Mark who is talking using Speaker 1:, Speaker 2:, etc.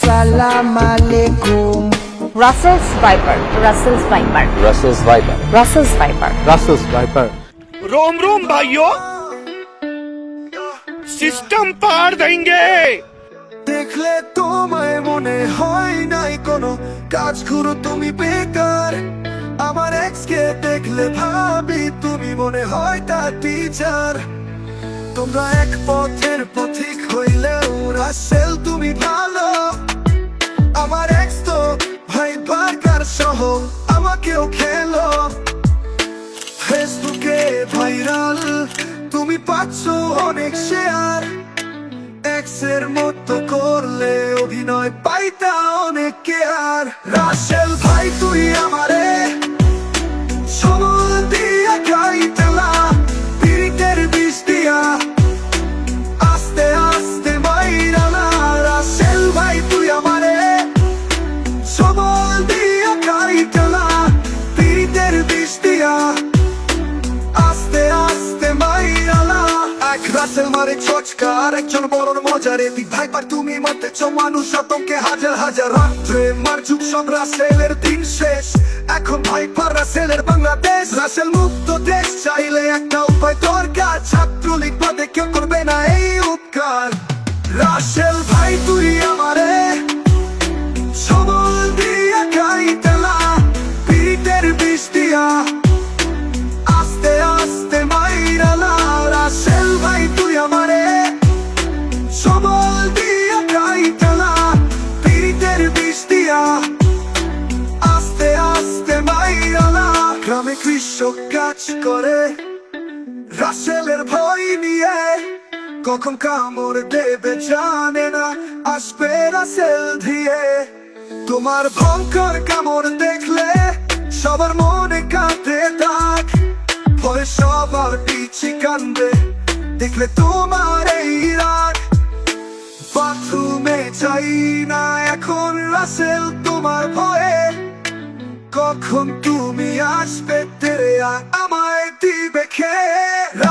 Speaker 1: সালাম আলাইকুম
Speaker 2: Russell's viper Russell's viper
Speaker 3: Russell's Viper.
Speaker 2: Russell's viper
Speaker 3: Russell's Viper.
Speaker 4: रोम रोम भाइयों सिस्टम पार देंगे
Speaker 5: দেখলে তোমায় মনে হয় নাই কোনো কাজ করো তুমি বেকার আমার এক্স কে দেখলে ভাবি তুমি মনে হয় তার টিচার তোমরা এক পথের পথিক হইলেও রাসেল তুমি ভালো। আমার এক্স তো ভাই বার্গার সহ আমাকেও খেলো। ফেসবুকে ভাইরাল, তুমি পাচ্ছ অনেক শেয়ার এক্সের মতো করলে অভিনয় পাইতা অনেক কেয়ার রাসেল রাসেল মারে ছচকা আর একজন বড় মজারে। তুই ভাই পার তুমি মারতেছ মানুষ আতঙ্কে হাজার হাজার। রাত্রে মার যুগ সব রাসেলের দিন শেষ। এখন ভাই পার রাসেলের বাংলাদেশ। রাসেল মুক্ত দেশ, চাইলে একটা উপায় দরকার। গ্রামে কাজ করে রাসেলের ভয় নিয়ে কখন কামড় দেবে জানে না, আসবে রাসেল দিয়ে তোমার ভয়ঙ্কর কামড় দেখলে সবার মনে কাঁদে দাগ। ভয় সবার পিছি কান্দে দেখলে তোমার এই রাগ। বাথরুমে চাই না এখন রাসেল তোমার ভয়ে। কখন তুমি আসবে আর আমায় দিবে খেয়ে